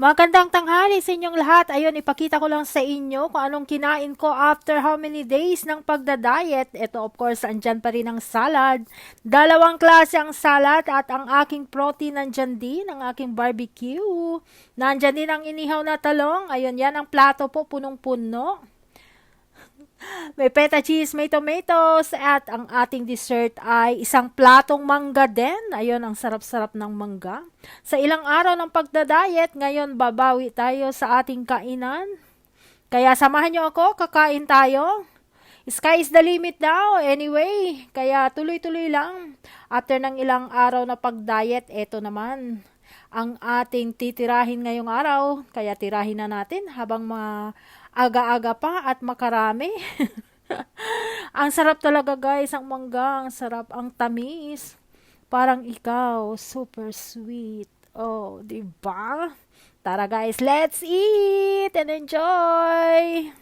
Magandang tanghali sa inyong lahat. Ayun, ipakita ko lang sa inyo kung anong kinain ko after how many days ng pagda-diet. Ito, of course, andyan pa rin ang salad. Dalawang klase ang salad at ang aking protein nandyan din, ang aking barbecue. Nandyan din ang inihaw na talong. Ayun, yan ang plato po, punong-puno. May peta cheese, may tomatoes, at ang ating dessert ay isang platong mangga din. Ayun, ang sarap-sarap ng mangga. Sa ilang araw ng pagda-diet, ngayon babawi tayo sa ating kainan. Kaya samahan nyo ako, kakain tayo. Sky is the limit daw. Anyway, kaya tuloy-tuloy lang. After ng ilang araw na pag-diet, eto naman ang ating titirahin ngayong araw. Kaya tirahin na natin habang maaga-aga pa at makarami. ang sarap talaga guys, ang mangga, ang sarap, ang tamis. Parang ikaw, super sweet. Oh, di ba? Tara guys, let's eat and enjoy!